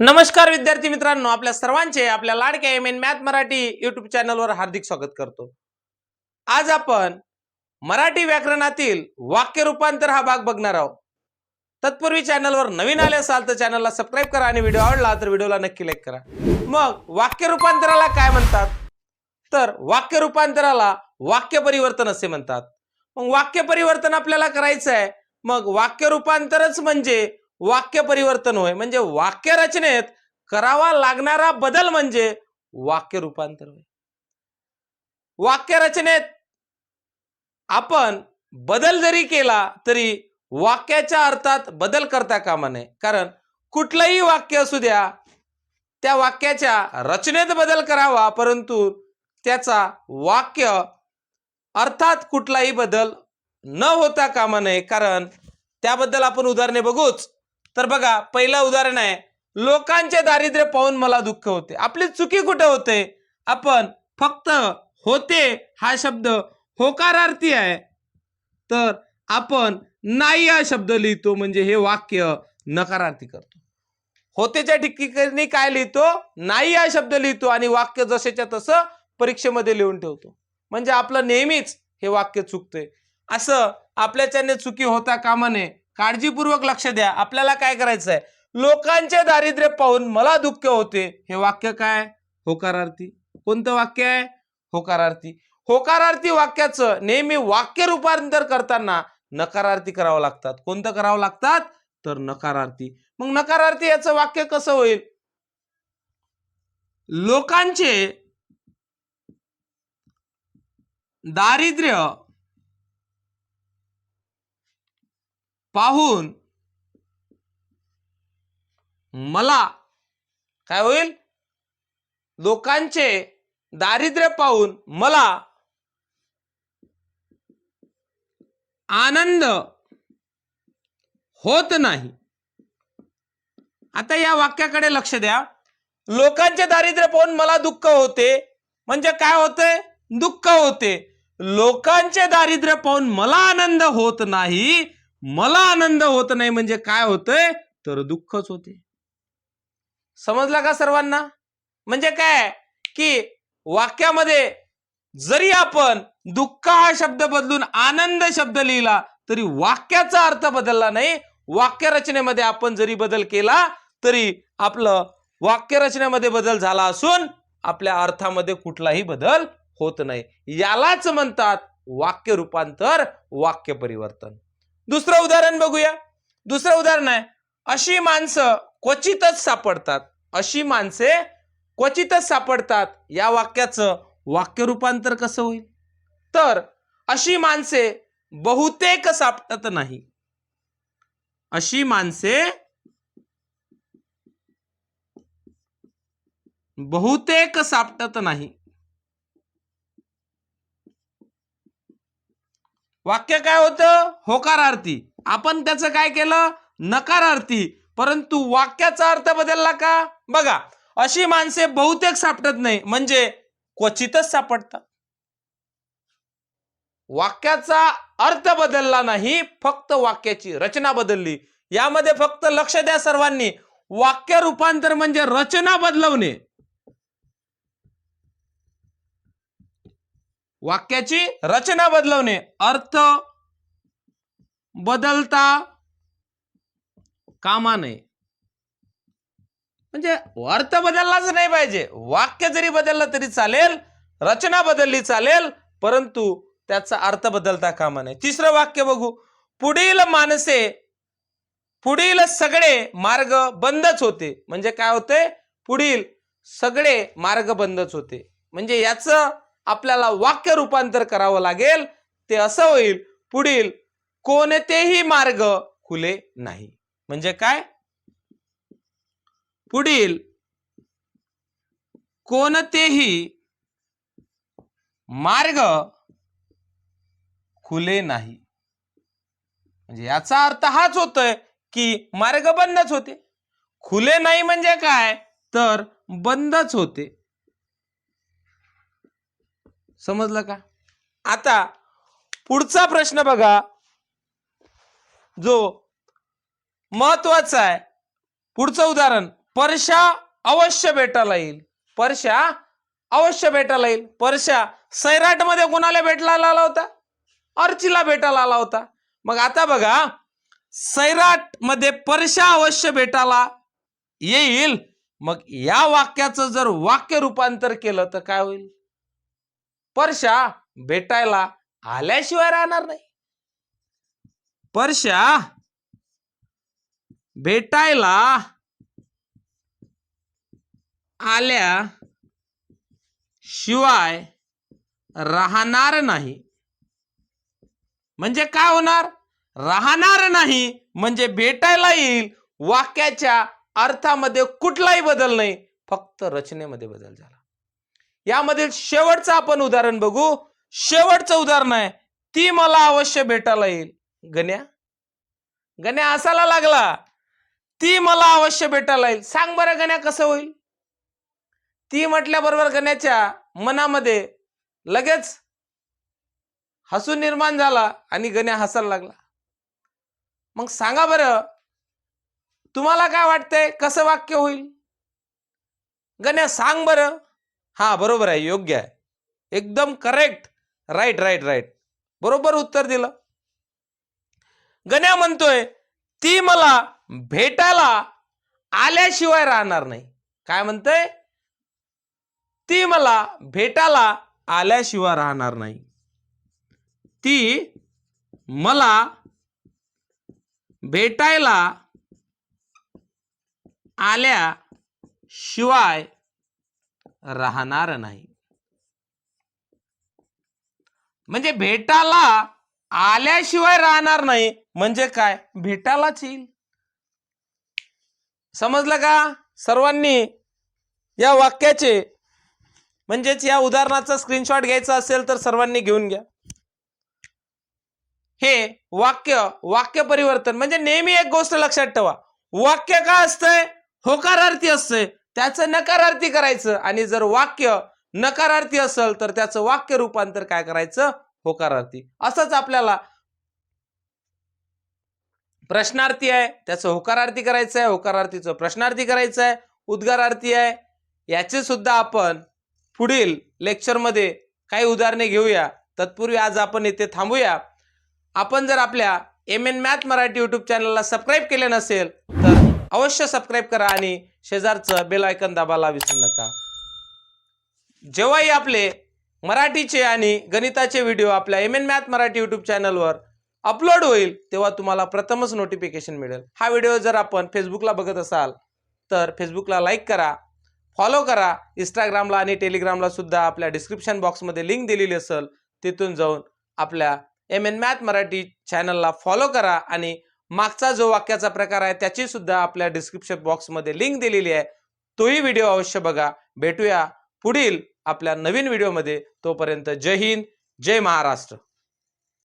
नमस्कार विद्यार्थी मित्रांनो आपल्या सर्वांचे आपल्या लाडक्या M N math Marathi YouTube चॅनलवर हार्दिक स्वागत करतो. आज आपण मराठी व्याकरणातील वाक्य रूपांतर हा भाग बघणार आहोत. तत्पूर्वी चॅनलवर नवीन आले असाल तर चॅनलला सबस्क्राईब करा आणि व्हिडिओ आवडला तर व्हिडिओला नक्की लाईक करा. मग वाक्य रूपांतराला काय म्हणतात? तर वाक्य रूपांतराला वाक्य परिवर्तन असे म्हणतात. मग वाक्य परिवर्तन आपल्याला करायचं आहे मग वाक्य रूपांतरच म्हणजे वाक्य परिवर्तन होय. म्हणजे वाक्य रचनेत करावा लागणारा बदल म्हणजे वाक्य रूपांतर होय. वाक्य रचनेत आपण बदल जरी केला तरी वाक्याच्या अर्थात बदल करता कामा नये. कारण कुठलंही वाक्य असू द्या त्या वाक्याच्या रचनेत बदल करावा परंतु त्याचा वाक्य अर्थात कुठलाही बदल न होता कामा नये. कारण त्याबद्दल आपण उदाहरणे बघूच. तर बघा पहिलं उदाहरण आहे लोकांचे दारिद्र्य पाहून मला दुःख होते. आपली चुकी कुठे होते? आपण फक्त होते हा शब्द होकारार्थी आहे. तर आपण नाही हा शब्द लिहितो म्हणजे हे वाक्य नकारार्थी करतो. होतेच्या ठिकाणी काय लिहितो? नाही हा शब्द लिहितो आणि वाक्य जसेच्या तसं परीक्षेमध्ये लिहून ठेवतो. म्हणजे आपलं नेहमीच हे वाक्य चुकतंय. असं आपल्याच्याने चुकी होता कामा नये. काळजीपूर्वक लक्ष द्या. आपल्याला काय करायचं आहे लोकांचे दारिद्र्य पाहून मला दुःख होते. हे वाक्य काय? होकारार्थी. कोणतं वाक्य आहे? होकारार्थी. होकारार्थी वाक्याचं नेहमी वाक्य रूपांतर करताना नकारार्थी करावं लागतात. कोणतं करावं लागतात? तर नकारार्थी. मग नकारार्थी याचं वाक्य कसं होईल? लोकांचे दारिद्र्य पाहून मला काय होईल? लोकांचे दारिद्र्य पाहून मला आनंद होत नाही. आता या वाक्याकडे लक्ष द्या. लोकांचे दारिद्र्य पाहून मला दुःख होते. म्हणजे काय होते? दुःख होते. लोकांचे दारिद्र्य पाहून मला आनंद होत नाही. मला आनंद होत नाही म्हणजे काय होतंय? तर दुःखच होते. समजला का सर्वांना? म्हणजे काय? की वाक्यामध्ये जरी आपण दुःख हा शब्द बदलून आनंद शब्द लिहिला तरी वाक्याचा अर्थ बदलला नाही. वाक्यरचनेमध्ये आपण जरी बदल केला तरी आपलं वाक्यरचनेमध्ये बदल झाला असून आपल्या अर्थामध्ये कुठलाही बदल होत नाही. यालाच म्हणतात वाक्य रूपांतर वाक्य परिवर्तन. दुसरं उदाहरण बघूया. दुसरं उदाहरण आहे अशी माणसं क्वचितच सापडतात. अशी माणसे क्वचितच सापडतात. या वाक्याचं वाक्य रूपांतर कसं होईल? तर अशी माणसे बहुतेक सापडत नाही. अशी माणसे बहुतेक सापडत नाही. वाक्य काय होतं? होकारार्थी आपण त्याचं काय केलं? नकारार्थी परंतु वाक्याचा अर्थ बदलला का? बघा अशी माणसे बहुतेक सापडत नाही. म्हणजे क्वचितच सापडतात. वाक्याचा अर्थ बदलला नाही फक्त वाक्याची रचना बदलली. यामध्ये फक्त लक्ष द्या सर्वांनी. वाक्य रूपांतर म्हणजे रचना बदलवणे. वाक्याची रचना बदलवणे. अर्थ बदलता कामा नये. म्हणजे अर्थ बदललाच नाही पाहिजे. वाक्य जरी बदललं तरी चालेल रचना बदलली चालेल परंतु त्याचा अर्थ बदलता कामा नये. तिसरं वाक्य बघू. पुढील माणसे पुढील सगळे मार्ग बंदच होते. म्हणजे काय होते? पुढील सगळे मार्ग बंदच होते. म्हणजे याचं आपल्याला वाक्य रूपांतर करावं लागेल. ते असं होईल पुढील कोणतेही मार्ग खुले नाही. म्हणजे काय? पुढील कोणतेही मार्ग खुले नाही. म्हणजे याचा अर्थ हाच होतोय की मार्ग बंदच होते. खुले नाही म्हणजे काय? तर बंदच होते. समजलं का? आता पुढचा प्रश्न बघा. जो महत्त्वाचा आहे. पुढचं उदाहरण परशा अवश्य भेटायला येईल. परशा अवश्य भेटायला येईल. परशा सैराटमध्ये कोणाला भेटायला आला होता? अर्चीला भेटायला आला होता. मग आता बघा सैराटमध्ये परशा अवश्य भेटायला येईल. मग या वाक्याचं जर वाक्य रूपांतर केलं तर काय होईल? परशा भेटायला आल्याशिवाय राहणार नाही. परशा भेटायला आल्या शिवाय राहणार नाही. म्हणजे काय होणार? राहणार नाही म्हणजे भेटायला येईल वाक्याच्या अर्थामध्ये कुठलाही बदल नाही फक्त रचनेमध्ये बदल झाला. यामधील शेवटचं आपण उदाहरण बघू. शेवटचं उदाहरण आहे ती मला अवश्य भेटायला येईल. गण्या? गण्या असायला लागला. ती मला अवश्य भेटायला येईल. सांग बरं गण्या कसं होईल? ती म्हटल्याबरोबर गण्याच्या मनामध्ये लगेच हसू निर्माण झाला आणि गण्या हसायला लागला. मग सांगा बरं तुम्हाला काय वाटतंय? कसं वाक्य होईल? गण्या सांग बरं. हा बरोबर आहे योग्य आहे. एकदम करेक्ट राईट राईट राईट बरोबर उत्तर दिलं. गण्या म्हणतोय ती मला भेटायला आल्याशिवाय राहणार नाही. काय म्हणतोय? ती मला भेटायला आल्याशिवाय राहणार नाही. ती मला भेटायला आल्याशिवाय राहणार नाही. म्हणजे भेटाला आल्याशिवाय राहणार नाही. म्हणजे काय? भेटालाच येईल. समजलं का? सर्वांनी या वाक्याचे म्हणजेच या उदाहरणाचा स्क्रीनशॉट घ्यायचा असेल तर सर्वांनी घेऊन घ्या. हे वाक्य वाक्य परिवर्तन म्हणजे नेहमी एक गोष्ट लक्षात ठेवा. वाक्य का असतंय? होकारार्थी असतंय. त्याचं नकारार्थी करायचं आणि जर वाक्य नकारार्थी असेल तर त्याचं वाक्य रूपांतर काय करायचं? होकारार्थी. असंच आपल्याला प्रश्नार्थी आहे त्याचं होकारार्थी करायचं आहे होकारार्थीचं प्रश्नार्थी करायचं आहे उद्गारार्थी आहे. याचे सुद्धा आपण पुढील लेक्चरमध्ये काही उदाहरणे घेऊया. तत्पूर्वी आज आपण इथे थांबूया. आपण जर आपल्या M N math Marathi YouTube चॅनलला सबस्क्राईब केले नसेल तर अवश्य सबस्क्राईब करा आणि शेजारचं बेल दाबाला विसरू नका. जेव्हाही आपले मराठीचे आणि गणिताचे व्हिडिओ आपल्या M N math Marathi YouTube चॅनलवर अपलोड होईल तेव्हा तुम्हाला प्रथमच नोटिफिकेशन मिळेल. हा व्हिडिओ जर आपण फेसबुकला बघत असाल तर फेसबुकला लाईक करा फॉलो करा. इंस्टाग्रामला आणि टेलिग्रामला सुद्धा आपल्या डिस्क्रिप्शन बॉक्समध्ये लिंक दिलेली असेल तिथून जाऊन आपल्या एम एन मॅथ मराठी चॅनलला फॉलो करा आणि मागचा जो वाक्याचा प्रकार आहे त्याची सुद्धा आपल्या डिस्क्रिप्शन बॉक्समध्ये लिंक दिलेली आहे. तोही व्हिडिओ अवश्य बघा. भेटूया पुढील आपल्या नवीन व्हिडिओमध्ये तोपर्यंत जय हिंद जय महाराष्ट्र.